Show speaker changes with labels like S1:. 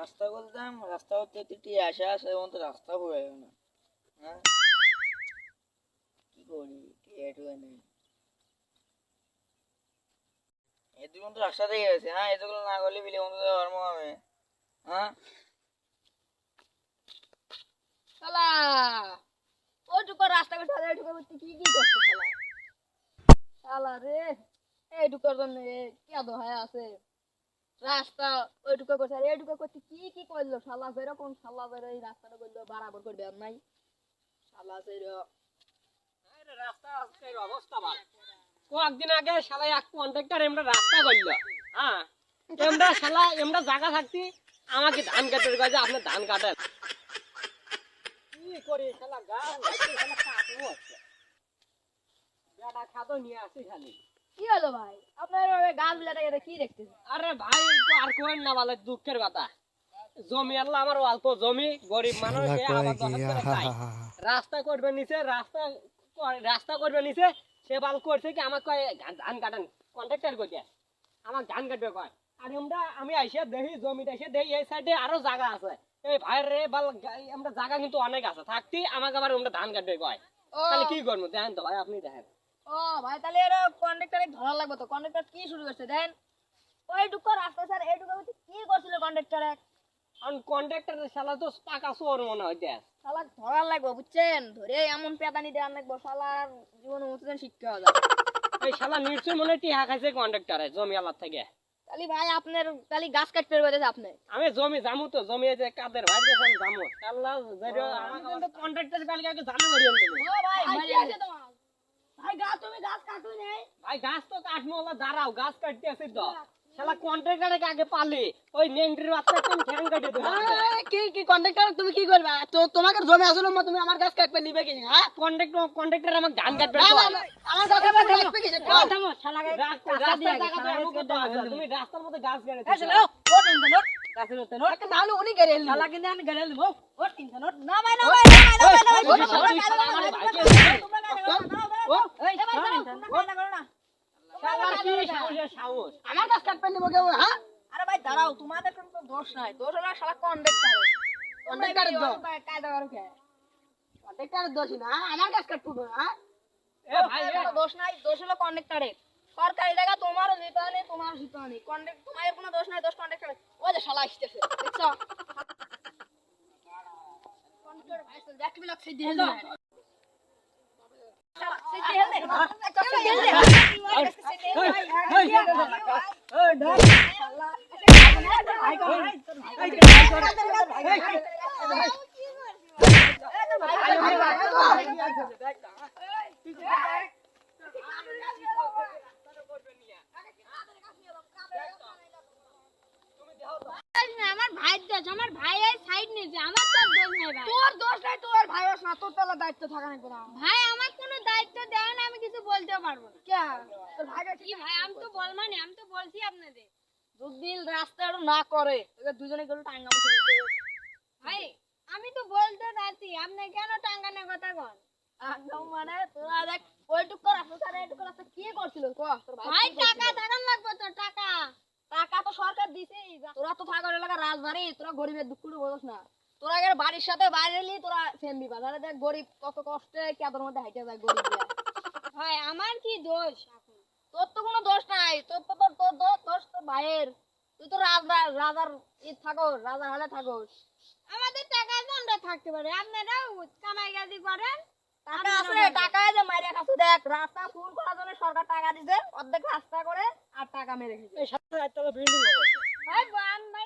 S1: রাস্তা বলতাম রাস্তা হতে টি আসে আসে এখন তো রাস্তা হয়ে গেল না। হ্যাঁ? কি করি? নেই বন্ধু রাস্তা গেছে হ্যাঁ? এতগুলো না করলে বিলে বন্ধু ধর্ম হবে। হ্যাঁ?
S2: শালা! রাস্তা করে করতে কি কি করছে শালা? শালা রে এইটুকুর জন্য কেদ হয়ে আছে? রাস্তা, ওইটুকু করছে। আর এইটুকু করতে কি কি করল? শালা যেরকম, শালা বেরো এই রাস্তাটা করল, বরাবর করবে আর নাই।
S3: রাস্তা করল। হ্যাঁ? আমাকে ধান কাটার আপনি ধান কি খাতো নিয়ে আসি খালি।
S2: কি হলো ভাই? আপনার ওই কি দেখতেছেন?
S3: আরে ভাই আর না বলে দুঃখের কথা। জমি আল্লাহ আমার অল্প জমি গরিব মানুষ। রাস্তা করবে নিচে রাস্তা রাস্তা করবে নিচে সে বাল করছে কি আমার কয় ধান কাটেন কন্ট্রাক্টর কই দেয় আমার ধান কাটবে কয়। আর আমরা আমি আইসে দেখি জমিটা এসে দেখি এই সাইডে আরও জায়গা আছে। এই ভাইয়ের রে বাল আমরা জায়গা কিন্তু অনেক আছে। থাকতি আমাকে আবার আমরা ধান কাটবে কয়। তাহলে কি করব? দেখেন তো ভাই আপনি দেখেন।
S2: ও ভাই তাহলে এর কন্ট্রাক্টরে ধরা লাগবে তো। কন্ট্রাক্টর কি শুরু করছে দেন? ওইটুকু রাস্তা স্যার এইটুকু কি করছিল কন্ট্রাক্টরে
S3: কারণ কন্ট্রাক্টরের শালা তো টাকা চোর মনে হয়
S2: শালা ধরা লাগবে বুঝছেন? ধরে এমন পেদানি দেওয়ার লাগবে শালার জীবনে মতন শিক্ষা যায়
S3: এই শালা নিশ্চয় মনে টিহা খাইছে কন্ট্রাক্টরে জমি আলার থেকে।
S2: তাহলে ভাই আপনার তাহলে গাছ কাটতে আপনি।
S3: আমি জমি জামু তো জমি যে কাদের ভাই গেছেন জামু। আল্লাহ কন্ট্রাক্টর কালকে জানা মারিয়ে
S2: ও ভাই ভাই আছে তোমার। তুমি গাছ কাটুই নেই
S3: ভাই গাছ তো কাটমো ওলা দাঁড়াও গাছ কাটতে আসি তো শালা কন্ট্রাক্টরকে আগে পালি ওই নেংটির বাচ্চা কোন ঠ্যাং কাটে দেবো
S2: কি কি কন্ট্রাক্টর তুমি কি করবে তো তোমাকে জমি আসলে তুমি আমার গাছ কাটবে নিবে কি হ্যাঁ
S3: কন্ট্রাক্টর কন্ট্রাক্টর ধান কাটবে
S2: আমার কাটবে কি
S3: থামো শালা তুমি রাস্তার মধ্যে গাড়ে
S2: না ভাই না ভাই না ভাই
S3: ওই শালা তুই শালা আমার ভাইকে
S2: তোমরা গাড়ি করো না ও এই ভাই তোমরা গাড়ি করো না
S3: শালা কি সাহসের সাহস
S2: আমার গাছ হ্যাঁ? আরে ভাই দাঁড়াও তোমাদের কোনো তো দোষ নাই। দোষ হলো শালা কন্ডাক্টর কন্ডাক্টরের দোষ। কায়দা করো কে কন্ডাক্টরের দোষ না আমার গাছ কাটবো না
S3: এ ভাই
S2: দোষ নাই দোষ হলো কন্ডাক্টরের সরকারি জায়গা তোমারও জিতা নেই তোমারও জিতা নেই। কন্ডাক্ট তোমার কোনো দোষ নাই দোষ কন্ডাক্টরের ওই যে শালা আসতেছে দেখছ? কন্ডাক্টর ভাই তো দেখবি সিদ্ধি হেল শালা সিদ্ধি হেল
S4: আমার ভাইয়ের দোষ আমার ভাই এই সাইড নিয়েছে আমার তো দোষ নাই ভাই
S2: তোর দোষ নাই তোর ভাই না তোর তাহলে দায়িত্ব থাকা নাই
S4: ভাই আমার কোনো দায়িত্ব দেয় না আমি কিছু বলতেও পারব না।
S2: কে?
S4: ভাই আমি তো বলমানি আমি তো বলছি আপনাদের।
S2: যদি রাস্তাটা না করে দুজনে গেলে টাঙ্গা
S4: ভাই আমি তো বলতে চাচ্ছি আপনি কেন টাঙ্গানোর কথা কন?
S2: মানে তোরা দেখ ওইটুকু রাস্তা ছাড়া রাস্তা কি করছিল?
S4: ভাই টাকা দেখান লাগবে তো টাকা।
S2: টাকা তো সরকার দিছেই তোরা তো থাকার এলাকা রাজবাড়ি তোরা গরিবের বোঝস না। তোরা বাড়ির সাথে বাইরে তোরা তাহলে দেখ গরিব কত কষ্টে কেদার মধ্যে হাইটে যায় গরিব
S4: ভাই আমার কি দোষ?
S2: তোর তো কোনো দোষ নাই তোর তো তোর তোর দোষ দোষ তোর ভাইয়ের। তুই তো রাজা রাজার ই থাকো রাজার হালে থাকোস।
S4: আমাদের টাকা আছে আমরা থাকতে পারি। আপনারাও কামাই গাদি করেন।
S2: টাকা আছে টাকা যে মাইরে খাচ্ছে দেখ রাস্তা ফুল করার জন্য সরকার টাকা দিছে অর্ধেক রাস্তা করে আর টাকা মেরে খেয়েছে
S3: এই সাথে একটা বিল্ডিং হয়েছে
S4: ভাই